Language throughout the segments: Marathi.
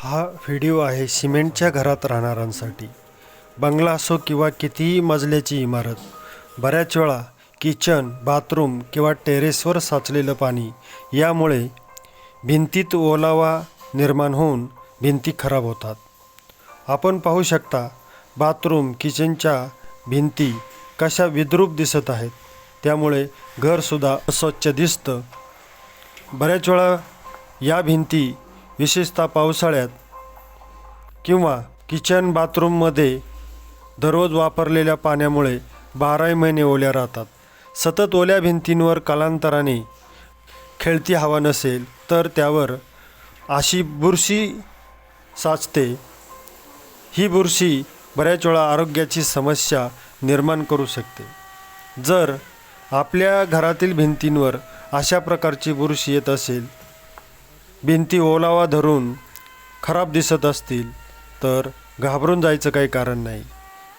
हा व्हिडिओ आहे सिमेंटच्या घरात राहणाऱ्यांसाठी. बंगला असो किंवा कितीही मजल्याची इमारत बऱ्याच वेळा किचन बाथरूम किंवा टेरेसवर साचलेलं पाणी यामुळे भिंतीत ओलावा निर्माण होऊन भिंती खराब होतात. आपण पाहू शकता बाथरूम किचनच्या भिंती कशा विद्रूप दिसत आहेत. त्यामुळे घरसुद्धा अस्वच्छ दिसतं. बऱ्याच वेळा या भिंती विशेषतः पावसाळ्यात किंवा किचन बाथरूममध्ये दररोज वापरलेल्या पाण्यामुळे बाराही महिने ओल्या राहतात. सतत ओल्या भिंतींवर कालांतराने खेळती हवा नसेल तर त्यावर अशी बुरशी साचते. ही बुरशी बऱ्याच वेळा आरोग्याची समस्या निर्माण करू शकते. जर आपल्या घरातील भिंतींवर अशा प्रकारची बुरशी येत असेल भिंती ओलावा धरून खराब दिसत असतील तर घाबरून जायचं काही कारण नाही.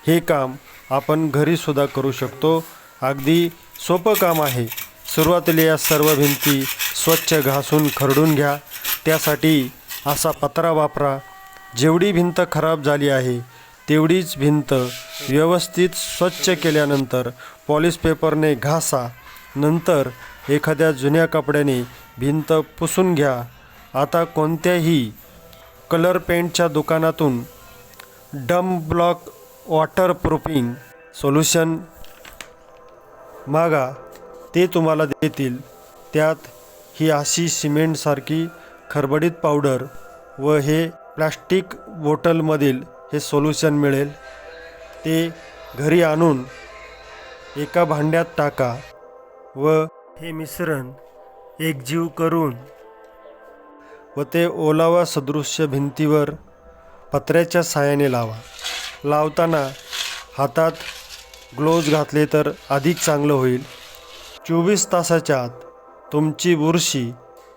हे काम आपण घरीसुद्धा करू शकतो. अगदी सोपं काम आहे. सुरुवातीला या सर्व भिंती स्वच्छ घासून खरडून घ्या. त्यासाठी असा पत्रा वापरा. जेवढी भिंत खराब झाली आहे तेवढीच भिंत व्यवस्थित स्वच्छ केल्यानंतर पॉलिश पेपरने घासा. नंतर एखाद्या जुन्या कपड्याने भिंत पुसून घ्या. आता कोणत्याही कलर पेंटच्या दुकानातून डम ब्लॉक वॉटर प्रूफिंग सोल्युशन मागा ते तुम्हाला देतील. त्यात ही अशी सिमेंटसारखी खरबडीत पावडर व हे प्लास्टिक बॉटलमधील हे सोल्युशन मिळेल. ते घरी आणून एका भांड्यात टाका व हे मिश्रण एकजीव करून व ते ओलावा सदृश्य भिंतीवर पत्र्याच्या साहाय्याने लावा. लावताना हातात ग्लोव्ज घातले तर अधिक चांगलं होईल. चोवीस तासाच्या आत तुमची बुरशी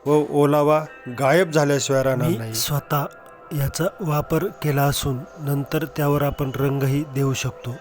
व ओलावा गायब झाल्याशिवाय राहणार नाही. स्वतः याचा वापर केला असून नंतर त्यावर आपण रंगही देऊ शकतो.